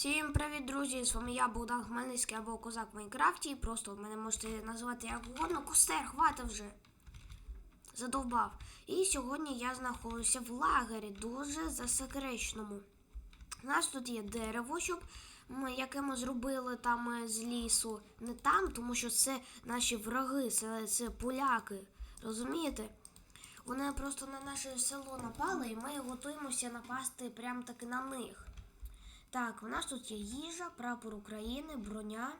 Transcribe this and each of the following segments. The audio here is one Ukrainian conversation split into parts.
Всім привіт, друзі! З вами я, Богдан Хмельницький або Козак в Майнкрафті. Просто мене можете називати як угодно. Костер, хватить вже. Задовбав. І сьогодні я знаходжуся в лагері, дуже засекреченому. У нас тут є дерево, щоб ми, яке ми зробили там е, з лісу. Не там, тому що це наші враги, це, це поляки. Розумієте? Вони просто на наше село напали, і ми готуємося напасти прямо таки на них. Так, у нас тут є їжа, прапор України, броня,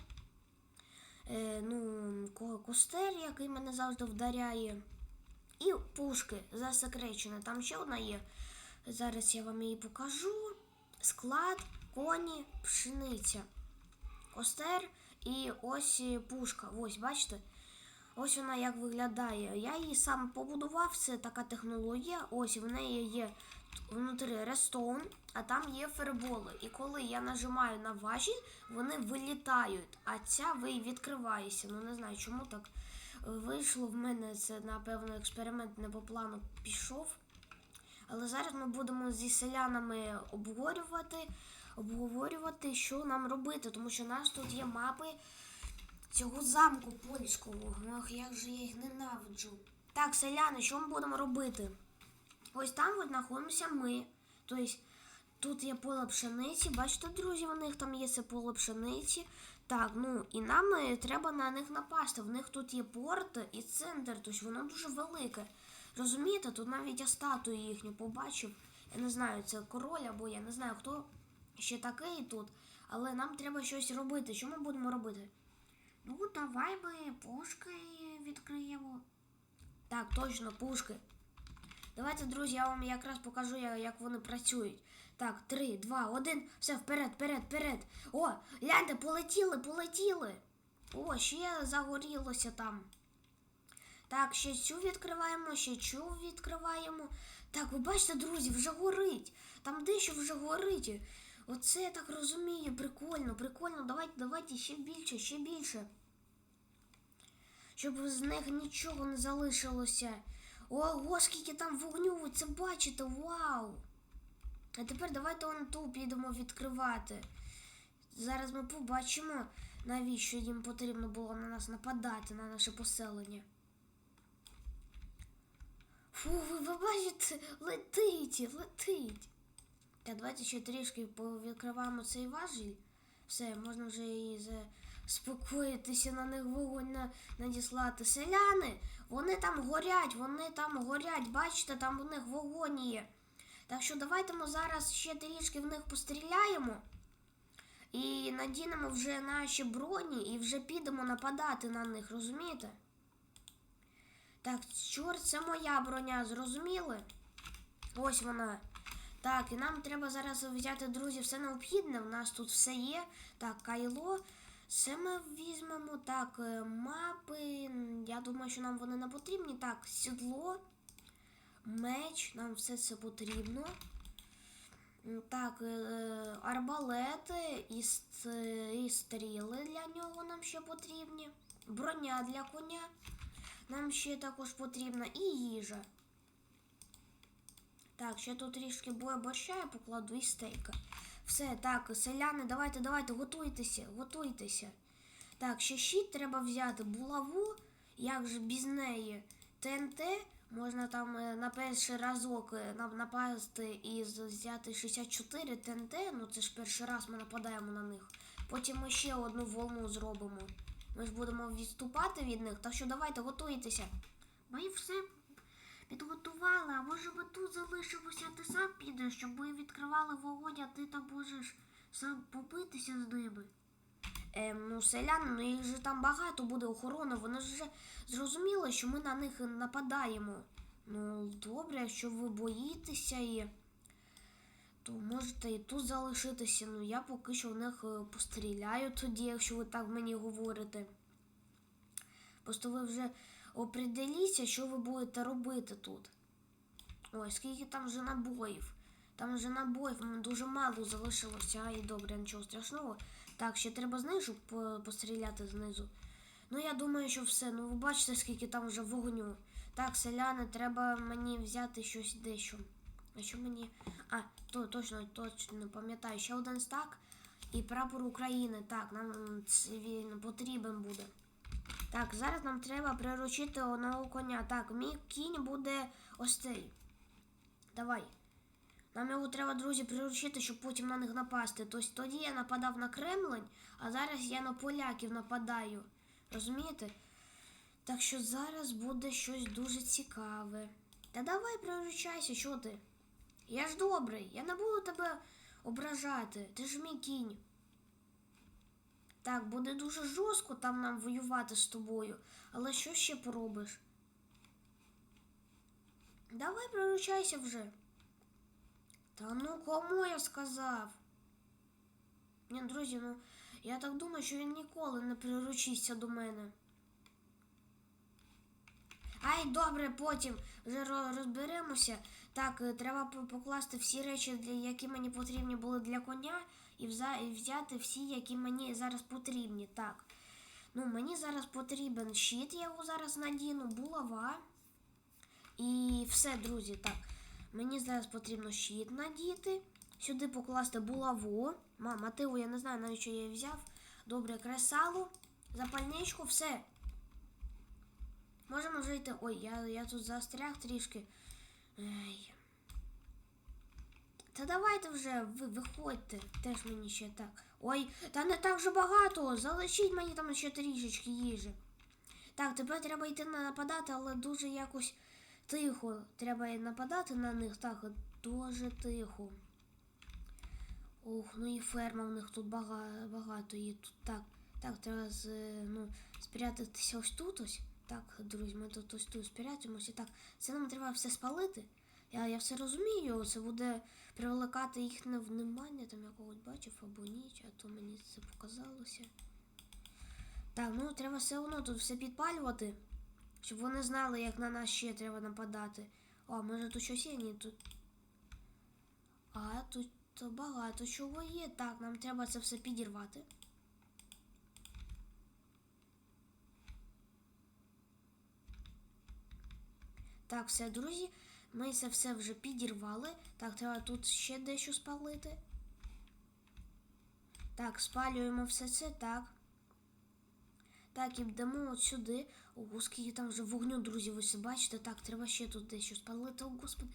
е, ну, костер, який мене завжди вдаряє. І пушки засекречені. Там ще одна є. Зараз я вам її покажу. Склад, коні, пшениця. Костер і ось пушка. Ось, бачите? Ось вона як виглядає. Я її сам побудував, це така технологія. Ось в неї є внутрі рестоун, а там є ферболи. І коли я нажимаю на важіль, вони вилітають, а ця ви відкривається. Ну не знаю, чому так вийшло в мене. Це напевно експеримент не по плану пішов. Але зараз ми будемо зі селянами обговорювати, обговорювати, що нам робити, тому що у нас тут є мапи цього замку польського. Ах, як же я їх ненавиджу. Так, селяни, що ми будемо робити? Ось там от знаходимося ми. Тобто тут є поле пшениці. Бачите, друзі, у них там є це поле пшениці. Так, ну і нам е, треба на них напасти. В них тут є порт і центр, тобто воно дуже велике. Розумієте, тут навіть я статую їхню побачив. Я не знаю, це король або я не знаю, хто ще такий тут. Але нам треба щось робити. Що ми будемо робити? Ну, давай ми пушки відкриємо. Так, точно, пушки. Давайте, друзі, я вам якраз покажу, як вони працюють. Так, три, два, один, все, вперед, вперед, вперед. О, гляньте, полетіли, полетіли. О, ще загорілося там. Так, ще цю відкриваємо, ще цю відкриваємо. Так, ви бачите, друзі, вже горить. Там дещо вже горить. Оце я так розумію. Прикольно, прикольно. Давайте, давайте ще більше, ще більше. Щоб з них нічого не залишилося. Ого, скільки там вогню, ви це бачите, вау! А тепер давайте он ту підемо відкривати. Зараз ми побачимо, навіщо їм потрібно було на нас нападати, на наше поселення. Фу, ви, бачите, летить, летить. Та давайте ще трішки відкриваємо цей важіль. Все, можна вже і заспокоїтися на них вогонь на, надіслати. Селяни, вони там горять, вони там горять. Бачите, там у них вогонь є. Так що давайте ми зараз ще трішки в них постріляємо. І надінемо вже наші броні і вже підемо нападати на них, розумієте? Так, чорт, це моя броня, зрозуміли? Ось вона. Так, і нам треба зараз взяти, друзі, все необхідне. У нас тут все є. Так, кайло. Це ми візьмемо. Так, е, мапи. Я думаю, що нам вони не потрібні. Так, сідло, меч, нам все це потрібно. Так, е, арбалети і, і стріли для нього нам ще потрібні. Броня для коня нам ще також потрібна. І їжа. Так, ще тут трішки боя борща я покладу і стейка. Все, так, селяни, давайте, давайте, готуйтеся, готуйтеся. Так, ще щит треба взяти, булаву, як же без неї. ТНТ, можна там е, на перший разок е, напасти і взяти 64 ТНТ, ну це ж перший раз ми нападаємо на них. Потім ми ще одну волну зробимо. Ми ж будемо відступати від них, так що давайте готуйтеся. Ми все підготували, а може ми тут залишимося, а ти сам підеш, щоб ми відкривали вогонь, а ти там можеш сам побитися з ними. Ем, ну, селяни, ну їх же там багато буде охорони, вони ж вже зрозуміли, що ми на них нападаємо. Ну, добре, якщо ви боїтеся і то можете і тут залишитися. Ну я поки що в них е, постріляю тоді, якщо ви так мені говорите. Просто ви вже определіться, що ви будете робити тут. Ой, скільки там вже набоїв. Там вже набоїв дуже мало залишилося. Ай, добре, нічого страшного. Так, ще треба знизу постріляти знизу. Ну, я думаю, що все. Ну, ви бачите, скільки там вже вогню. Так, селяни, треба мені взяти щось дещо. А що мені. А, то точно, точно пам'ятаю, ще один стак. і прапор України. Так, нам він потрібен буде. Так, зараз нам треба приручити одного коня. Так, мій кінь буде ось цей. Давай. Нам його треба, друзі, приручити, щоб потім на них напасти. Тобто тоді я нападав на Кремлень, а зараз я на поляків нападаю. Розумієте? Так що зараз буде щось дуже цікаве. Та давай приручайся, що ти? Я ж добрий, я не буду тебе ображати. Ти ж мій кінь. Так, буде дуже жорстко там нам воювати з тобою. Але що ще поробиш? Давай приручайся вже. Та ну кому я сказав? Ні, друзі, ну я так думаю, що він ніколи не приручиться до мене. Ай, добре, потім вже розберемося. Так, е, треба покласти всі речі, які мені потрібні були для коня, і, взяти всі, які мені зараз потрібні. Так. Ну, мені зараз потрібен щит, я його зараз надіну, булава. І все, друзі, так. Мені зараз потрібно щит надіти. Сюди покласти булаву. Мам, мотиву я не знаю, навіть що я її взяв. Добре, кресало, запальничку, все. Можемо вже йти. Ой, я, я тут застряг трішки. Ей. Та давайте вже, ви виходьте. Теж мені ще так. Ой, та не так же багато. Залишіть мені там ще трішечки їжі. Так, тепер треба йти на нападати, але дуже якось тихо. Треба нападати на них. Так, дуже тихо. Ох, ну і ферма в них тут бага- багато є. Тут так. Так, треба ну, спрятатися ось тут ось. Так, друзі, ми тут ось тут спрятимося. Так, це нам треба все спалити. Я, я все розумію, це буде привлекати їхнє внимання, там я когось бачив або ніч, а то мені це показалося. Так, ну треба все одно тут все підпалювати, щоб вони знали, як на нас ще треба нападати. О, може тут щось є? Ні, тут. А, тут то багато чого є. Так, нам треба це все підірвати. Так, все, друзі, ми це все вже підірвали. Так, треба тут ще дещо спалити. Так, спалюємо все це, так. Так, і йдемо от сюди. Ого, скільки там вже вогню, друзі, ви все бачите. Так, треба ще тут дещо спалити. О, господи,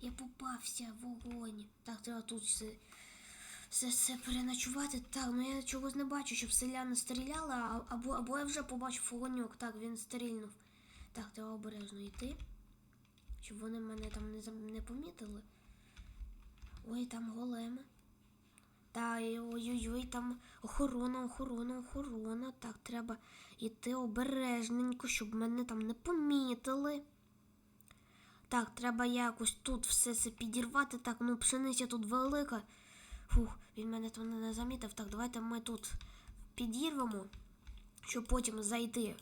я попався в вогонь. Так, треба тут все, все, все переночувати. Так, ну я чогось не бачу, щоб селяни стріляли, або, або я вже побачив вогоньок. Так, він стрільнув. Так, треба обережно йти. Щоб вони мене там не, не помітили. Ой, там големи. Та ой-ой-ой, там охорона, охорона, охорона. Так, треба йти обережненько, щоб мене там не помітили. Так, треба якось тут все це підірвати. Так, ну пшениця тут велика. Фух, він мене там не замітив. Так, давайте ми тут підірвемо, щоб потім зайти.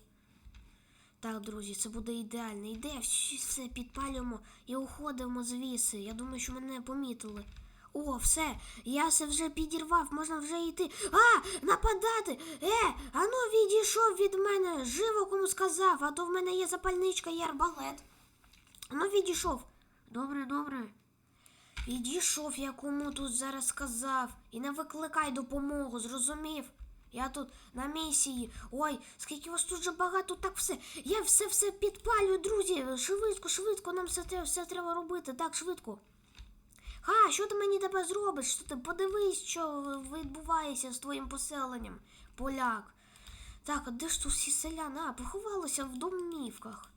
Так, друзі, це буде ідеальна ідея. Всі- Все підпалюємо і уходимо звідси. Я думаю, що мене помітили. О, все, я все вже підірвав, можна вже йти. А, нападати! Е, ану відійшов від мене, живо кому сказав, а то в мене є запальничка і арбалет. Ану відійшов. Добре, добре. Відійшов, я кому тут зараз сказав. І не викликай допомогу, зрозумів? Я тут на місії. Ой, скільки вас тут же багато, так все. Я все все підпалюю, друзі. Швидко, швидко, нам все, те- все треба робити. Так, швидко. Ха, що ти мені тепер зробиш? Що ти подивись, що відбувається з твоїм поселенням, поляк. Так, а де ж тут всі селяни? А, поховалися в домівках.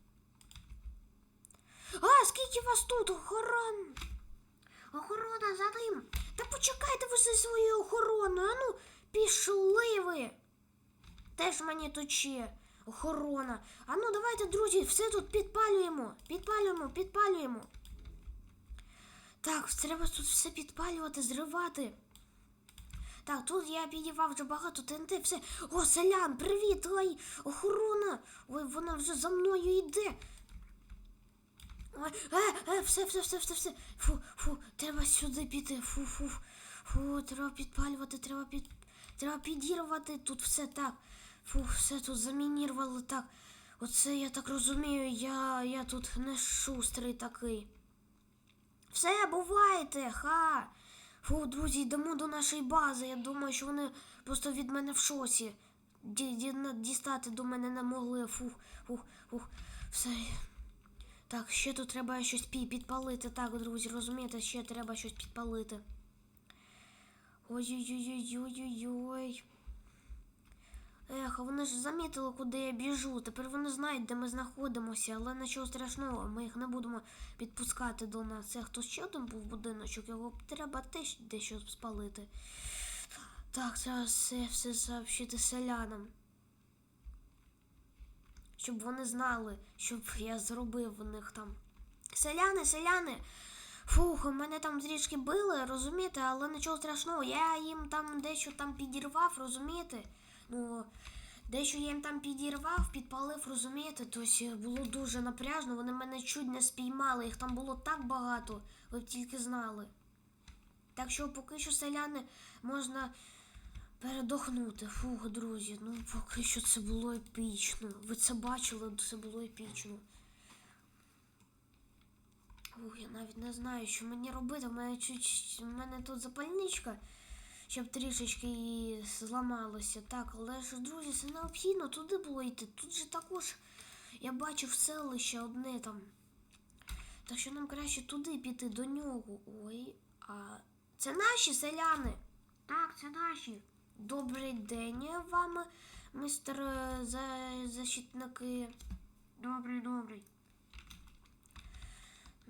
А, скільки вас тут, охорон? Охорона за ним. Та почекайте ви зі своєю охороною. Ану, пішли ви. Теж мені ще охорона. Ану, давайте, друзі, все тут підпалюємо. Підпалюємо, підпалюємо. Так, треба тут все підпалювати, зривати. Так, тут я підівав вже багато ТНТ, все. О, селян, привіт! Ой, охорона! Ой, вона вже за мною йде. Ой, е, е, все, все, все, все, все. Фу, фу, треба сюди піти. Фу, фу, фу, треба підпалювати, треба під. Треба підірвати тут все так. Фу, все тут замінірували так. Оце я так розумію, я, я тут не шустрий такий. Все, бувайте, ха. Фу, друзі, йдемо до нашої бази. Я думаю, що вони просто від мене в ді, дістати до мене не могли. Фух, фух, фух. Все. Так, ще тут треба щось підпалити. Так, друзі, розумієте, ще треба щось підпалити. Ой-ой-ой-ой-ой-ой. Ех, а вони ж замітили, куди я біжу. Тепер вони знають, де ми знаходимося, але нічого страшного, ми їх не будемо підпускати до нас. Це хто ще один був будиночок, його треба теж дещо спалити. Так, треба все, все сообщити селянам. Щоб вони знали, щоб я зробив у них там. Селяни, селяни! Фух, мене там трішки били, розумієте, але нічого страшного. Я їм там дещо там підірвав, розумієте? Ну, дещо я їм там підірвав, підпалив, розумієте? Тобто було дуже напряжно, вони мене чуть не спіймали, їх там було так багато, ви б тільки знали. Так що поки що селяни можна передохнути. Фух, друзі, ну поки що це було епічно. Ви це бачили, це було епічно. Ух, я навіть не знаю, що мені робити. У мене чуть у мене тут запальничка, щоб трішечки її зламалося. Так, але ж, друзі, це необхідно туди було йти. Тут же також я бачив селище одне там. Так що нам краще туди піти до нього. Ой, а це наші селяни. Так, це наші. Добрий день вам, мистер е, защитники. Добрий, добрий.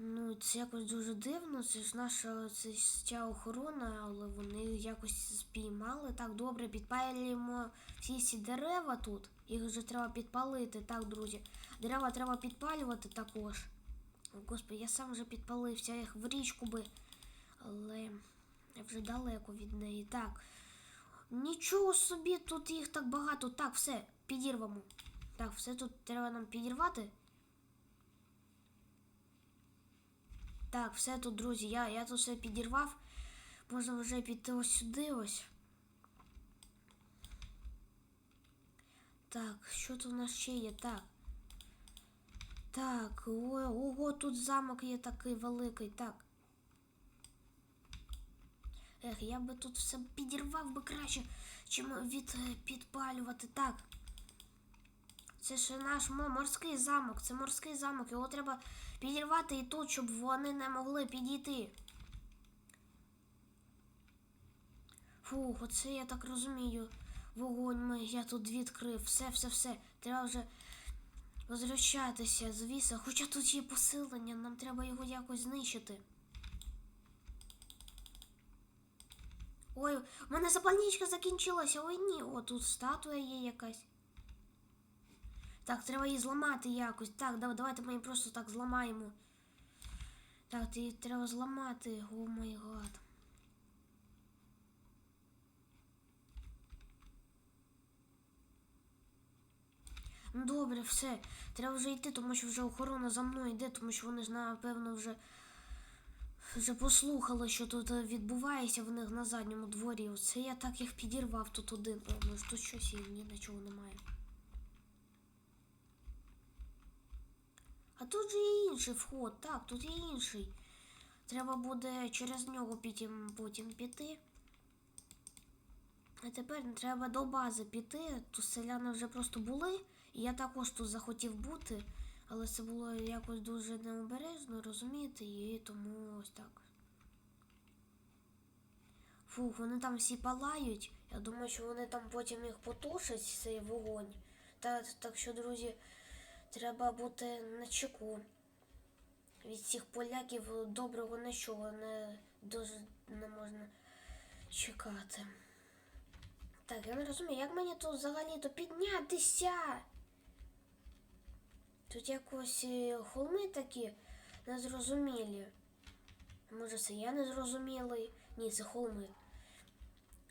Ну, це якось дуже дивно. Це ж наша це ця охорона, але вони якось спіймали. Так, добре, підпалюємо всі ці дерева тут. Їх вже треба підпалити. Так, друзі. Дерева треба підпалювати також. Господи, я сам вже підпалився, їх в річку би. Але вже далеко від неї. Так. Нічого собі, тут їх так багато. Так, все, підірвемо. Так, все тут треба нам підірвати. Так, все тут, друзі, я, я тут все підірвав. Можна вже піти ось сюди ось. Так, що тут у нас ще є? Так. Так, ой, ого, тут замок є такий великий. Так. Ех, я би тут все підірвав би краще, чим від е, підпалювати. Так. Це ж наш морський замок. Це морський замок. Його треба підірвати і тут, щоб вони не могли підійти. Фух, оце я так розумію. Вогонь ми, я тут відкрив. Все, все, все. Треба вже возвращатися з віса. Хоча тут є посилення, нам треба його якось знищити. Ой, у мене запальничка закінчилася. Ой ні, о, тут статуя є якась. Так, треба її зламати якось. Так, давайте ми її просто так зламаємо. Так, її треба зламати. О май гад. Ну добре, все. Треба вже йти, тому що вже охорона за мною йде, тому що вони ж напевно вже, вже послухали, що тут е, відбувається в них на задньому дворі. Оце я так їх підірвав тут один. Може тут щось є, ні, нічого немає. А тут же є інший вход, так, тут є інший. Треба буде через нього потім, потім піти. А тепер треба до бази піти. Тут селяни вже просто були. І я також тут захотів бути, але це було якось дуже необережно, розумієте, і тому ось так. Фух, вони там всі палають. Я думаю, що вони там потім їх потушать, цей вогонь. Та, так що, друзі, треба бути на чеку. Від цих поляків доброго нічого не дуже не можна чекати. Так, я не розумію, як мені тут взагалі-то піднятися? Тут якось е, холми такі незрозумілі. Може, це я незрозумілий? Ні, це холми.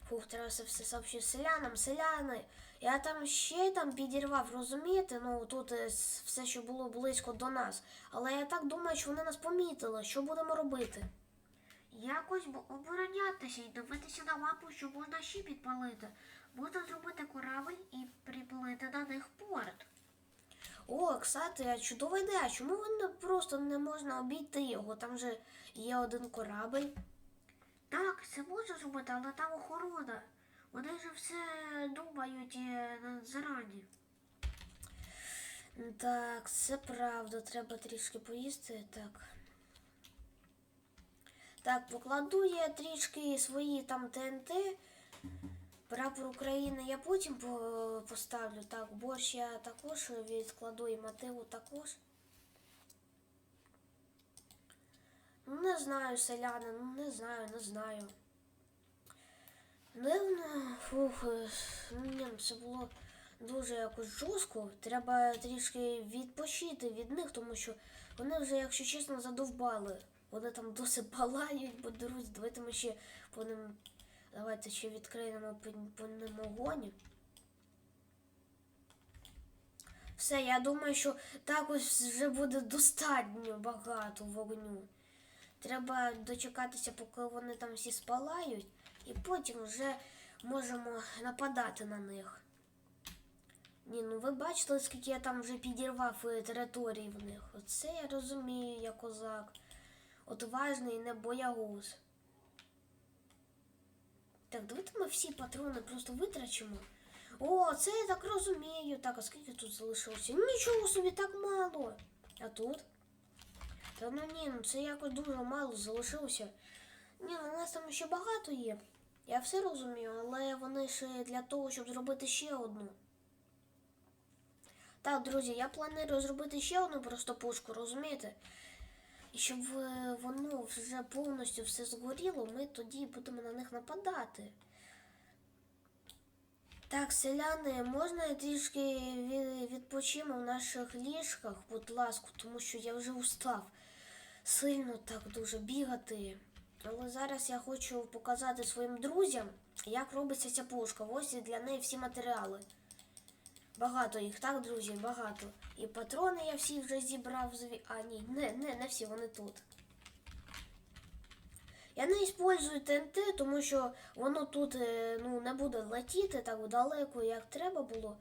Фух, треба все сообщити селянам, селяни. Я там ще там підірвав, розумієте? Ну тут е, все, що було близько до нас. Але я так думаю, що вони нас помітили. Що будемо робити? Якось оборонятися і дивитися на мапу, що можна ще підпалити. Можна зробити корабель і приплити на них порт. О, кстати, чудова ідея. Чому ви не просто не можна обійти його? Там же є один корабель. Так, це можна зробити, але там охорона. Вони ж все думають е, зарані. Так, це правда, треба трішки поїсти. Так. Так, покладу я трішки свої там ТНТ. Прапор України я потім поставлю. Так, борщ я також відкладу і мотиву також. Ну, не знаю, селяни, ну не знаю, не знаю. Дивно, фух, ні, це було дуже якось жорстко. Треба трішки відпочити від них, тому що вони вже, якщо чесно, задовбали. Вони там досить палають, бо друзі, давайте ми ще по ним. Давайте ще відкриємо по, по ним огонь. Все, я думаю, що так ось вже буде достатньо багато вогню. Треба дочекатися, поки вони там всі спалають, і потім вже можемо нападати на них. Ні, ну ви бачили, скільки я там вже підірвав е, території в них. Оце я розумію, я козак. Отважний, не боягуз. Так, давайте ми всі патрони просто витрачимо. О, це я так розумію. Так, а скільки тут залишилося? Нічого собі так мало. А тут? Та ну ні, ну це якось дуже мало залишилося. Ні, ну у нас там ще багато є. Я все розумію, але вони ще для того, щоб зробити ще одну. Так, друзі, я планую зробити ще одну просто пушку, розумієте? І щоб е, воно вже повністю все згоріло, ми тоді будемо на них нападати. Так, селяни, можна трішки відпочимо в наших ліжках, будь ласка, тому що я вже устав сильно так дуже бігати. Але зараз я хочу показати своїм друзям, як робиться ця пушка. Ось і для неї всі матеріали. Багато їх, так, друзі, багато. І патрони я всі вже зібрав. А, ні, не, не, не всі, вони тут. Я не использую ТНТ, тому що воно тут е, ну, не буде летіти так далеко, як треба було.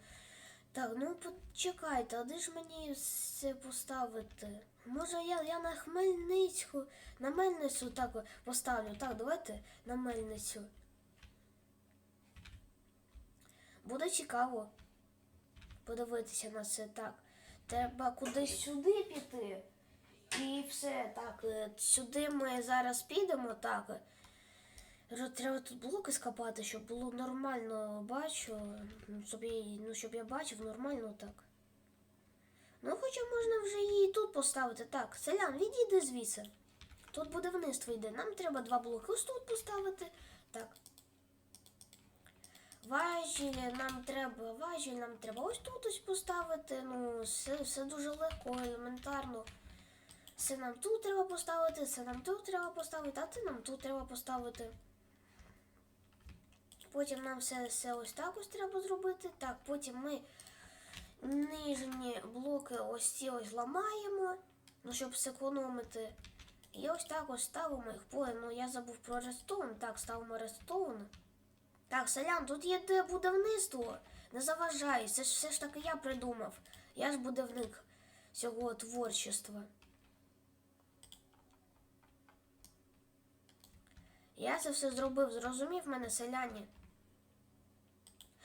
Так, ну почекайте, а де ж мені це поставити? Може я, я на Хмельницьку, на мельницю так поставлю. Так, давайте на мельницю. Буде цікаво подивитися на це так. Треба кудись сюди піти. І все, так, е, сюди ми зараз підемо, так. Треба тут блоки скопати, щоб було нормально бачу. ну, Щоб я, ну, щоб я бачив нормально так. Ну, хоча можна вже її тут поставити. Так, селян, відійди звідси. Тут будівництво йде. Нам треба два блоки ось тут поставити. Так. Важіль нам треба, важіль нам треба ось тут ось поставити. Ну, все, все дуже легко, елементарно. Це нам тут треба поставити, це нам тут треба поставити, а це нам тут треба поставити. Потім нам все, все ось так ось треба зробити. Так, потім ми нижні блоки ось ці ось ламаємо, ну, щоб зекономити. І ось так ось ставимо їх. Ой, ну я забув про рестоун. Так, ставимо рестоун. Так, селян, тут є де будівництво. Не заважай, це ж все ж таки я придумав. Я ж будівник цього творчества. Я це все зробив, зрозумів мене, селяні.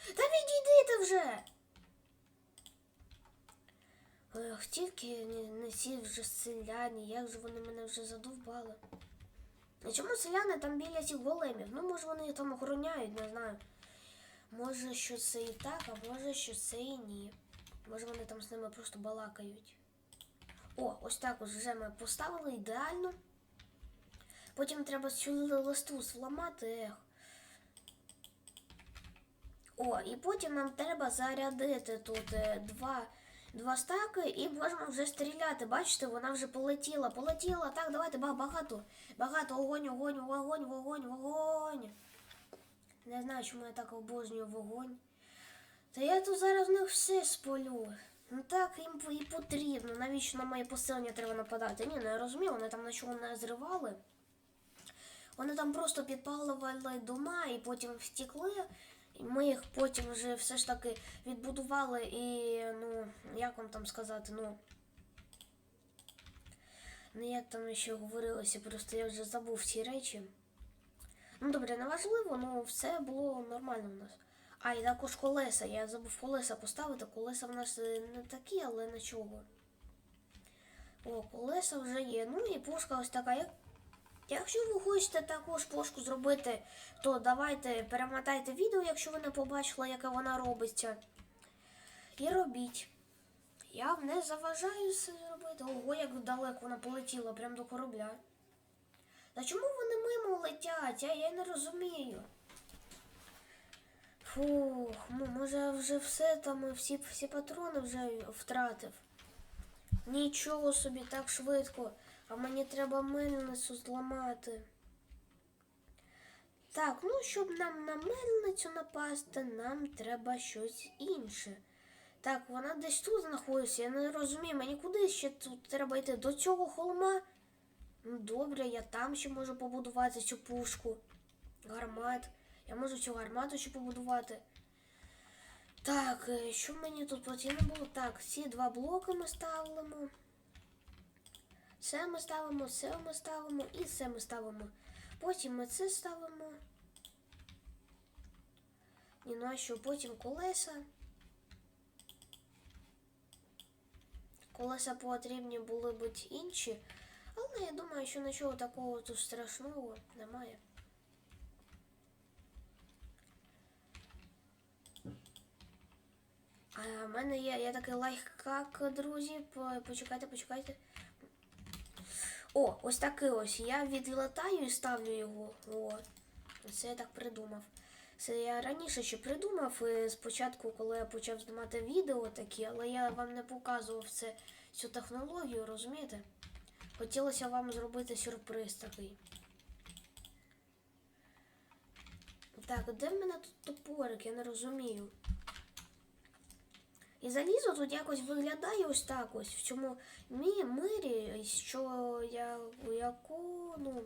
Та відійдите вже. Ех, тільки не, ці вже селяні, як же вони мене вже задовбали. А чому селяни там біля цих големів? Ну, може, вони там охороняють, не знаю. Може, що це і так, а може, що це і ні. Може, вони там з ними просто балакають. О, ось так ось вже ми поставили ідеально. Потім треба цю листу зламати. Ех. О, і потім нам треба зарядити тут е, два, два стаки і можемо вже стріляти. Бачите, вона вже полетіла, полетіла. Так, давайте багато. Багато огонь, огонь, вогонь, вогонь, вогонь. Не знаю, чому я так обожнюю вогонь. Та я тут зараз в них все спалю. Ну так їм і потрібно. Навіщо на моє поселення треба нападати? Ні, ну я розумію, вони там нічого не зривали. Вони там просто підпалювали дома і потім втекли. І ми їх потім вже все ж таки відбудували і, ну, як вам там сказати, ну. Ну, як там ще говорилося, просто я вже забув ці речі. Ну добре, неважливо, ну все було нормально в нас. А, і також колеса. Я забув колеса поставити. Колеса в нас е, не такі, але нічого. О, колеса вже є. Ну і пушка ось така. Як... Якщо ви хочете також пушку зробити, то давайте перемотайте відео, якщо ви не побачили, яка вона робиться. І робіть. Я не заважаю це робити. Ого, як далеко вона полетіла, прямо до корабля. Та чому вони мимо летять? Я, я не розумію. Фух, може вже все там, всі, всі патрони вже втратив. Нічого собі так швидко. А мені треба мельницю зламати. Так, ну щоб нам на мельницю напасти, нам треба щось інше. Так, вона десь тут знаходиться, я не розумію, мені куди ще тут треба йти? До цього холма? Ну добре, я там ще можу побудувати цю пушку. Гармат. Я можу цю гармату ще побудувати. Так, е, що мені тут потрібно було? Так, ці два блоки ми ставимо. Це ми ставимо, це ми ставимо і це ми ставимо. Потім ми це ставимо. Ні, ну що, потім колеса. Колеса потрібні були б інші, але я думаю, що нічого такого тут страшного немає. А в мене є, є такий лайфхак, друзі. Почекайте, почекайте. О, ось такий ось. Я відлетаю і ставлю його. О, це я так придумав. Це я раніше ще придумав е, спочатку, коли я почав знімати відео такі, але я вам не показував це, цю технологію, розумієте? Хотілося вам зробити сюрприз такий. Так, де в мене тут топорик? Я не розумію. І залізо тут якось виглядає ось так ось в цьому мі мирі, що я яку, ну,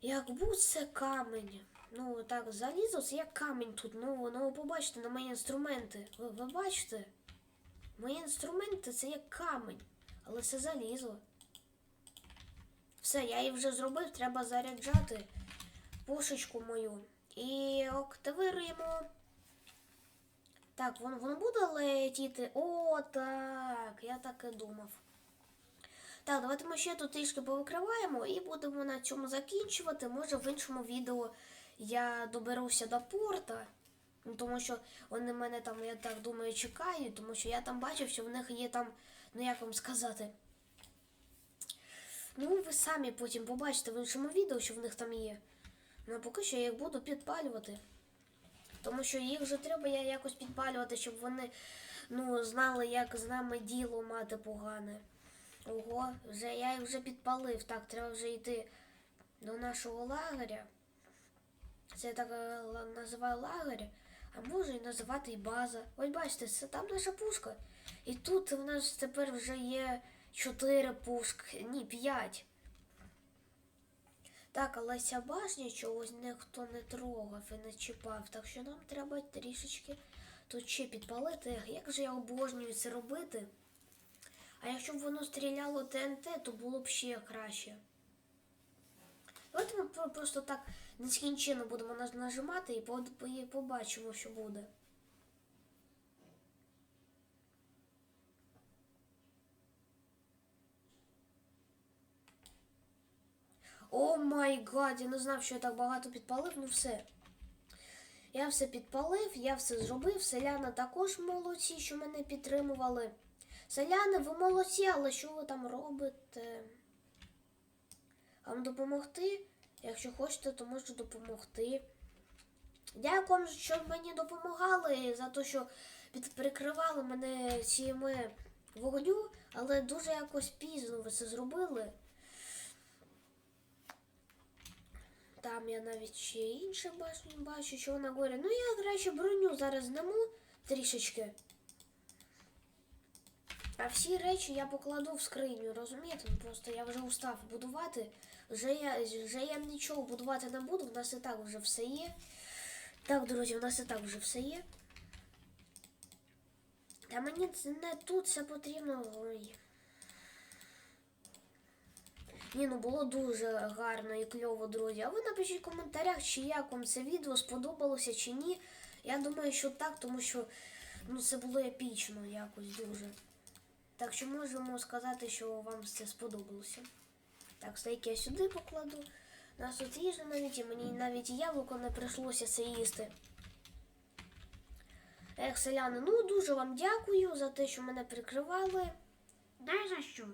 як був це камень. Ну так, залізо це як камінь тут. Ну, ну побачите на мої інструменти. Ви, ви бачите? Мої інструменти це як камень, але це залізо. Все, я її вже зробив, треба заряджати пушечку мою. І активируємо. Так, воно, воно буде летіти. О, так, я так і думав. Так, давайте ми ще тут трішки повикриваємо і будемо на цьому закінчувати. Може в іншому відео я доберуся до порта. Ну, тому що вони мене там, я так думаю, чекають, тому що я там бачив, що в них є там, ну як вам сказати. Ну, ви самі потім побачите в іншому відео, що в них там є. Ну, а поки що я їх буду підпалювати. Тому що їх вже треба якось підпалювати, щоб вони ну, знали, як з нами діло мати погане. Ого, вже я їх вже підпалив. Так, треба вже йти до нашого лагеря. Це я так е, називаю лагеря, а можу і називати і база. Ось бачите, це там наша пушка. І тут в нас тепер вже є чотири пушки, ні, п'ять. Так, але ця башня чогось ніхто не трогав і не чіпав, так що нам треба трішечки тут ще підпалити. Як же я обожнюю це робити? А якщо б воно стріляло ТНТ, то було б ще краще. Давайте ми просто так нескінченно будемо нажимати і побачимо, що буде. О май гад, я не знав, що я так багато підпалив, ну все. Я все підпалив, я все зробив. Селяни також молодці, що мене підтримували. Селяни, ви молодці, але що ви там робите? Вам допомогти? Якщо хочете, то можу допомогти. Дякую, вам, що мені допомагали за те, що прикривали мене цими вогню, але дуже якось пізно ви це зробили. Там я навіть ще інше бачу, бачу, що вона говорить. Ну я краще броню зараз зніму трішечки. А всі речі я покладу в скриню, розумієте? Ну, Просто я вже устав будувати. Вже я, вже я нічого будувати не буду, в нас і так вже все є. Так, друзі, в нас і так вже все є. Та мені не тут все потрібно. Ой. Ні, ну було дуже гарно і кльово, друзі. А ви напишіть в коментарях, чи як вам це відео сподобалося чи ні. Я думаю, що так, тому що ну, це було епічно якось дуже. Так що можемо сказати, що вам це сподобалося. Так, стейки я сюди покладу. У нас тут їжа навіть, і мені навіть яблуко не прийшлося це їсти. Ех, селяни, ну дуже вам дякую за те, що мене прикривали. Дай за що.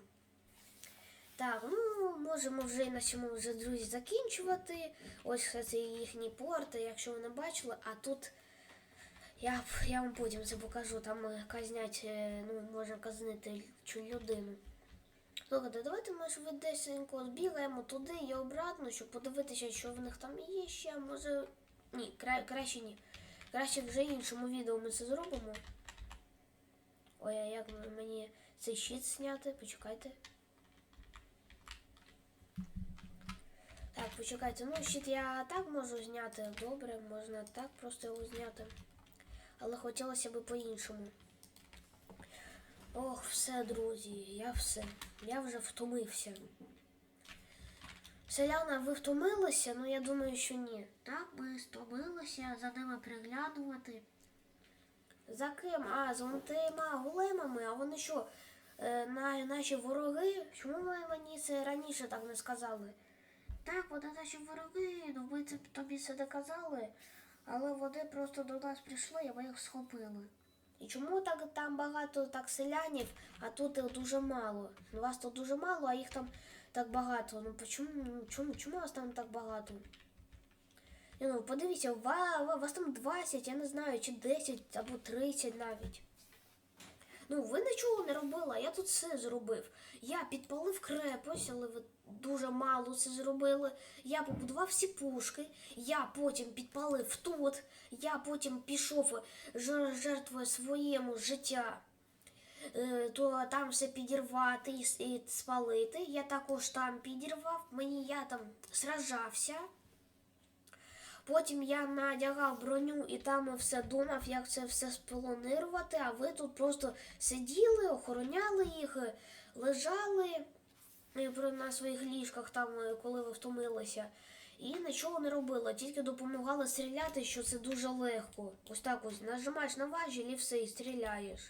Так, ну можемо вже на цьому вже, друзі, закінчувати. Ось це їхній порт, якщо ви не бачили, а тут я, я вам потім це покажу. Там е, казнять, е, ну, можна казнити цю людину. Слухайте, давайте ми швидесенько збігаємо туди і обратно, щоб подивитися, що в них там є ще. Може. Ні, кра... краще ні. Краще вже іншому відео ми це зробимо. Ой, а як мені цей щит зняти? Почекайте. Так, почекайте. Ну, щит я так можу зняти. Добре, можна так просто його зняти. Але хотілося б по-іншому. Ох, все, друзі, я все. Я вже втомився. Селяна, ви втомилися? Ну я думаю, що ні. Так, ми стомилися за ними приглядувати. За ким? А, за тима големами, а вони що? Е, наші вороги? Чому ви мені це раніше так не сказали? Так, вони наші вороги, ну ми це тобі це не казали, але вони просто до нас прийшли і ми їх схопили. І чому так там багато так селянів, а тут їх дуже мало? Ну, Вас тут дуже мало, а їх там так багато. Ну почому, ну, чому, чому вас там так багато? Ні, Ну, подивіться, ва, ва, вас там 20, я не знаю, чи 10 або 30 навіть. Ну, ви нічого не робили, а я тут все зробив. Я підпалив крепость, але ви дуже мало це зробили. Я побудував всі пушки, я потім підпалив тут, я потім пішов жертвою своєму життя. Е, То там все підірвати і спалити. Я також там підірвав, мені я там сражався. Потім я надягав броню і там все думав, як це все спланувати, а ви тут просто сиділи, охороняли їх, лежали на своїх ліжках, там, е, коли ви втомилися. І нічого не робили, тільки допомагали стріляти, що це дуже легко. Ось так ось нажимаєш на важіль і все, і стріляєш.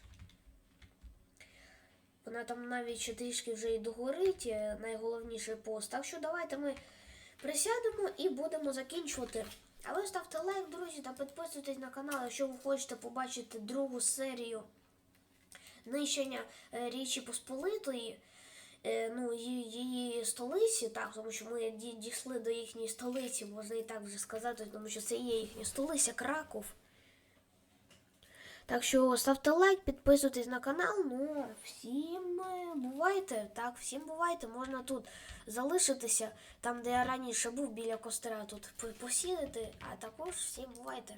Вона там навіть трішки вже і догорить, е, найголовніший пост. Так що давайте ми присядемо і будемо закінчувати. А ви ставте лайк, друзі, та підписуйтесь на канал, якщо ви хочете побачити другу серію нищення е, Річі Посполитої, е, ну, її, її столиці, так, тому що ми дійшли до їхньої столиці, можна і так вже сказати, тому що це є їхня столиця Краков. Так що ставте лайк, підписуйтесь на канал. Ну, всім е, бувайте. Так, всім бувайте. Можна тут залишитися, там, де я раніше був біля костра, тут посідати, а також всім бувайте.